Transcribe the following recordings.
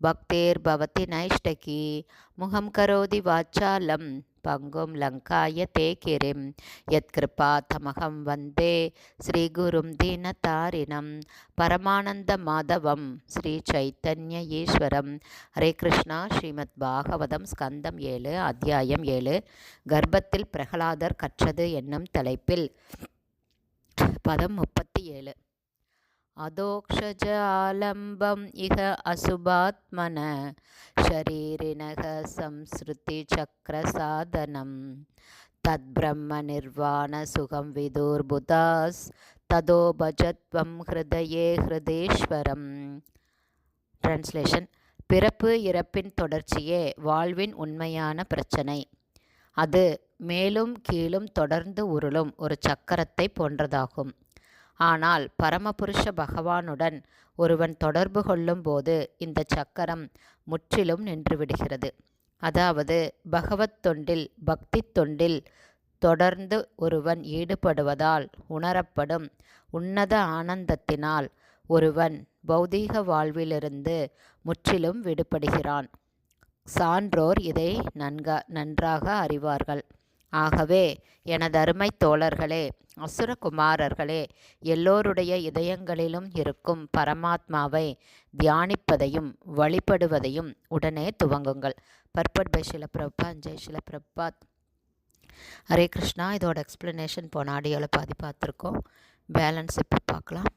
भक्तिर्भवति नैष्टकी मुखं करोति वाचालं पङ्गुं लङ्काय ते किरिं यत्कृपातमहं वन्दे श्रीगुरुं दीनतारिणं परमानन्दमाधवं श्रीचैतन्य ஈஸ்வரம் ஹரே கிருஷ்ணா ஸ்ரீமத் பாகவதம் ஸ்கந்தம் ஏழு அத்தியாயம் ஏழு கர்ப்பத்தில் பிரகலாதர் கற்றது என்னும் தலைப்பில் பதம் முப்பத்தி ஏழு अधोक्षजालम्बम् इह अशुभात्मन शरीरिणः संसृतिचक्रसाधनं तद्ब्रह्मनिर्वाणसुखं विदुर्बुधास् तदो भजत्वं ஹிருதயே ஹிருதேஸ்வரம் டிரான்ஸ்லேஷன் பிறப்பு இறப்பின் தொடர்ச்சியே வாழ்வின் உண்மையான பிரச்சனை அது மேலும் கீழும் தொடர்ந்து உருளும் ஒரு சக்கரத்தை போன்றதாகும் ஆனால் பரமபுருஷ பகவானுடன் ஒருவன் தொடர்பு கொள்ளும்போது இந்த சக்கரம் முற்றிலும் நின்றுவிடுகிறது. அதாவது பகவத் தொண்டில் பக்தி தொண்டில் தொடர்ந்து ஒருவன் ஈடுபடுவதால் உணரப்படும் உன்னத ஆனந்தத்தினால் ஒருவன் பௌதீக வாழ்விலிருந்து முற்றிலும் விடுபடுகிறான். சான்றோர் இதை நன்க நன்றாக அறிவார்கள். ஆகவே எனதருமை தோழர்களே அசுரகுமாரர்களே எல்லோருடைய இதயங்களிலும் இருக்கும் பரமாத்மாவை தியானிப்பதையும் வழிபடுவதையும் உடனே துவங்குங்கள். Purport by Shila Prabha Jai Shila Prabhat Hare Krishna. இதோட எக்ஸ்ப்ளனேஷன் போன ஆடியோவில் பாதி பார்த்துருக்கோம். பேலன்ஸ் இப்போ பார்க்கலாம்.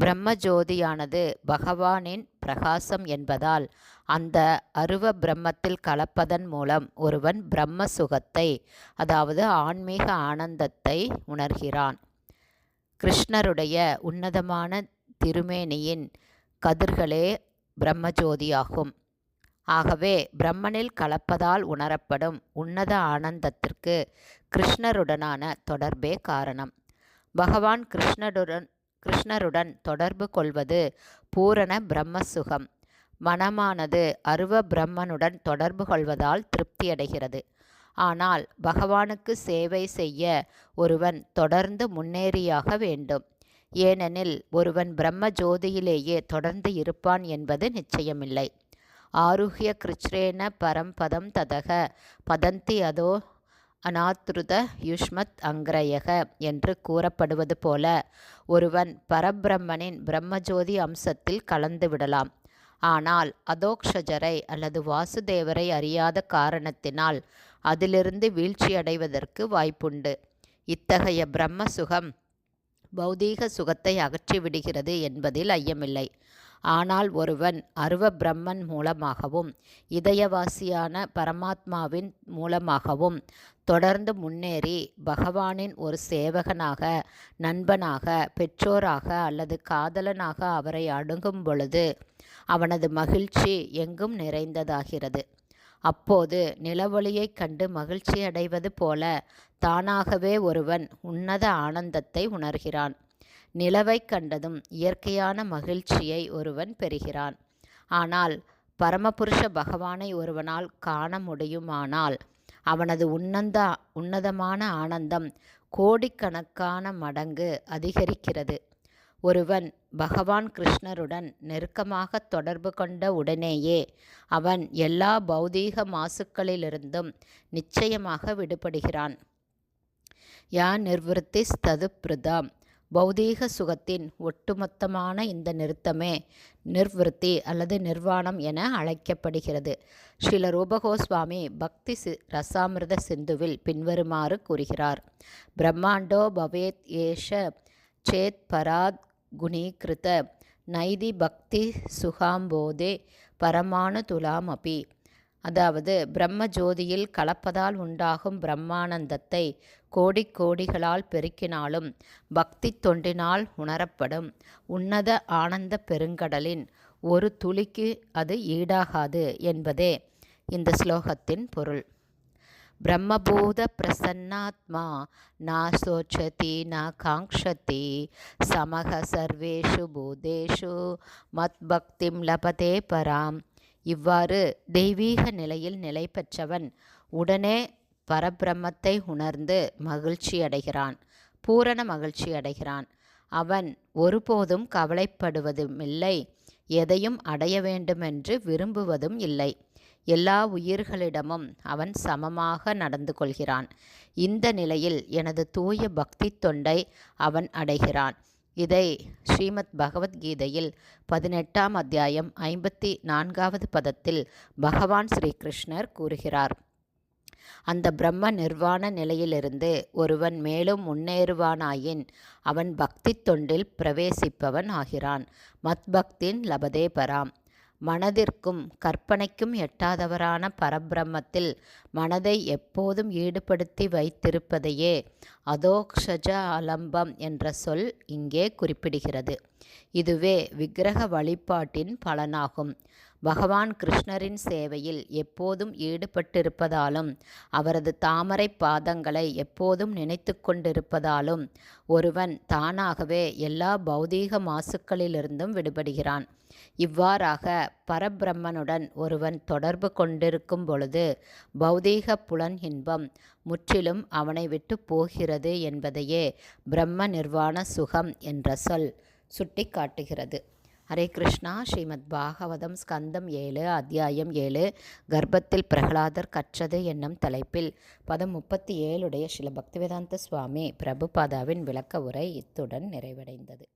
பிரம்மஜோதியானது பகவானின் பிரகாசம் என்பதால் அந்த அருவ பிரம்மத்தில் கலப்பதன் மூலம் ஒருவன் பிரம்ம சுகத்தை அதாவது ஆன்மீக ஆனந்தத்தை உணர்கிறான். கிருஷ்ணருடைய உன்னதமான திருமேனியின் கதிர்களே பிரம்மஜோதியாகும். ஆகவே பிரம்மனில் கலப்பதால் உணரப்படும் உன்னத ஆனந்தத்திற்கு கிருஷ்ணருடனான தொடர்பே காரணம். பகவான் கிருஷ்ணருடன் கிருஷ்ணருடன் தொடர்பு கொள்வது பூரண பிரம்மசுகம். மனமானது அருவ பிரம்மனுடன் தொடர்பு கொள்வதால் திருப்தியடைகிறது. ஆனால் பகவானுக்கு சேவை செய்ய ஒருவன் தொடர்ந்து முன்னேறியாக வேண்டும். ஏனெனில் ஒருவன் பிரம்ம ஜோதியிலேயே தொடர்ந்து இருப்பான் என்பது நிச்சயமில்லை. ஆருஹ்ய கிருச்ரேன பரம்பதம் ததக பதந்தி அதோ அநாத்ருத யுஷ்மத் அங்கிரயக என்று கூறப்படுவது போல ஒருவன் பரபிரம்மனின் பிரம்மஜோதி அம்சத்தில் கலந்து விடலாம். ஆனால் அதோக்ஷஜரை அல்லது வாசுதேவரை அறியாத காரணத்தினால் அதிலிருந்து வீழ்ச்சியடைவதற்கு வாய்ப்புண்டு. இத்தகைய பிரம்ம சுகம் பௌதீக சுகத்தை அகற்றிவிடுகிறது என்பதில் ஐயமில்லை. ஆனால் ஒருவன் அருவ பிரம்மன் மூலமாகவும் இதயவாசியான பரமாத்மாவின் மூலமாகவும் தொடர்ந்து முன்னேறி பகவானின் ஒரு சேவகனாக நண்பனாக பெற்றோராக அல்லது காதலனாக அவரை அணுகும் பொழுது அவனது மகிழ்ச்சி எங்கும் நிறைந்ததாகிறது. அப்போது நிலவொளியைக் கண்டு மகிழ்ச்சி அடைவது போல தானாகவே ஒருவன் உன்னத ஆனந்தத்தை உணர்கிறான். நிலவைக் கண்டதும் இயற்கையான மகிழ்ச்சியை ஒருவன் பெறுகிறான். ஆனால் பரமபுருஷ பகவானை ஒருவனால் காண முடியுமானால் அவனது உன்னந்த உன்னதமான ஆனந்தம் கோடிக்கணக்கான மடங்கு அதிகரிக்கிறது. ஒருவன் பகவான் கிருஷ்ணருடன் நெருக்கமாக தொடர்பு கொண்ட உடனேயே அவன் எல்லா பௌதீக மாசுக்களிலிருந்தும் நிச்சயமாக விடுபடுகிறான். யா நிர்வൃத்தி ஸ்தது பிரதாம். பௌதீக சுகத்தின் ஒட்டுமொத்தமான இந்த நிறுத்தமே நிர்விருத்தி அல்லது நிர்வாணம் என அழைக்கப்படுகிறது. ஸ்ரீல ரூபகோஸ்வாமி பக்தி சி ரசாமிர்த சிந்துவில் பின்வருமாறு கூறுகிறார். பிரம்மாண்டோ பவேத் ஏஷ சேத் பராத் குணீகிருத நைதி பக்தி சுகாம்போதே பரமானு துலாம் அபி. அதாவது பிரம்ம ஜோதியில் கலப்பதால் உண்டாகும் பிரம்மானந்தத்தை கோடி கோடிகளால் பெருக்கினாலும் பக்தி தொண்டினால் உணரப்படும் உன்னத ஆனந்த பெருங்கடலின் ஒரு துளிக்கு அது ஈடாகாது என்பதே இந்த ஸ்லோகத்தின் பொருள். பிரம்மபூத பிரசன்னாத்மா நா சோச்சதி ந காங்க்ஷதி சமக சர்வேஷு பூதேஷு மத் பக்திம் லபதே பராம். இவ்வாறு தெய்வீக நிலையில் நிலை பெற்றவன் உடனே பரபிரம்மத்தை உணர்ந்து மகிழ்ச்சி அடைகிறான் பூரண மகிழ்ச்சி அடைகிறான். அவன் ஒருபோதும் கவலைப்படுவதுமில்லை எதையும் அடைய வேண்டுமென்று விரும்புவதும் இல்லை. எல்லா உயிர்களிடமும் அவன் சமமாக நடந்து கொள்கிறான். இந்த நிலையில் எனது தூய பக்தி தொண்டை அவன் அடைகிறான். இதை ஸ்ரீமத் பகவத்கீதையில் பதினெட்டாம் அத்தியாயம் ஐம்பத்தி நான்காவது பதத்தில் பகவான் ஸ்ரீகிருஷ்ணர் கூறுகிறார். அந்த பிரம்ம நிர்வாண நிலையிலிருந்து ஒருவன் மேலும் முன்னேறுவானாயின் அவன் பக்தி தொண்டில் பிரவேசிப்பவன் ஆகிறான். மத்பக்தின் லபதே பராம். மனதிற்கும் கற்பனைக்கும் எட்டாதவரான பரபிரம்மத்தில் மனதை எப்போதும் ஈடுபடுத்தி வைத்திருப்பதையே அதோக்ஷஜ அலம்பம் என்ற சொல் இங்கே குறிப்பிடுகிறது. இதுவே விக்கிரக வழிபாட்டின் பலனாகும். பகவான் கிருஷ்ணரின் சேவையில் எப்போதும் ஈடுபட்டிருப்பதாலும் அவரது தாமரை பாதங்களை எப்போதும் நினைத்து கொண்டிருப்பதாலும் ஒருவன் தானாகவே எல்லா பௌதீக மாசுக்களிலிருந்தும் விடுபடுகிறான். இவ்வாறாக பரபிரம்மனுடன் ஒருவன் தொடர்பு கொண்டிருக்கும் பொழுது பௌதீக புலன் இன்பம் முற்றிலும் அவனை விட்டு போகிறது என்பதையே பிரம்ம நிர்வாண சுகம் என்ற சொல் சுட்டி காட்டுகிறது ஹரே கிருஷ்ணா ஸ்ரீமத் பாகவதம் ஸ்கந்தம் ஏழு அத்தியாயம் ஏழு கர்ப்பத்தில் பிரகலாதர் கற்றது என்னும் தலைப்பில் பதம் முப்பத்தி ஏழுடைய ஸ்ரீல பக்திவேதாந்த சுவாமி பிரபுபாதாவின் விளக்க உரை இத்துடன் நிறைவடைந்தது.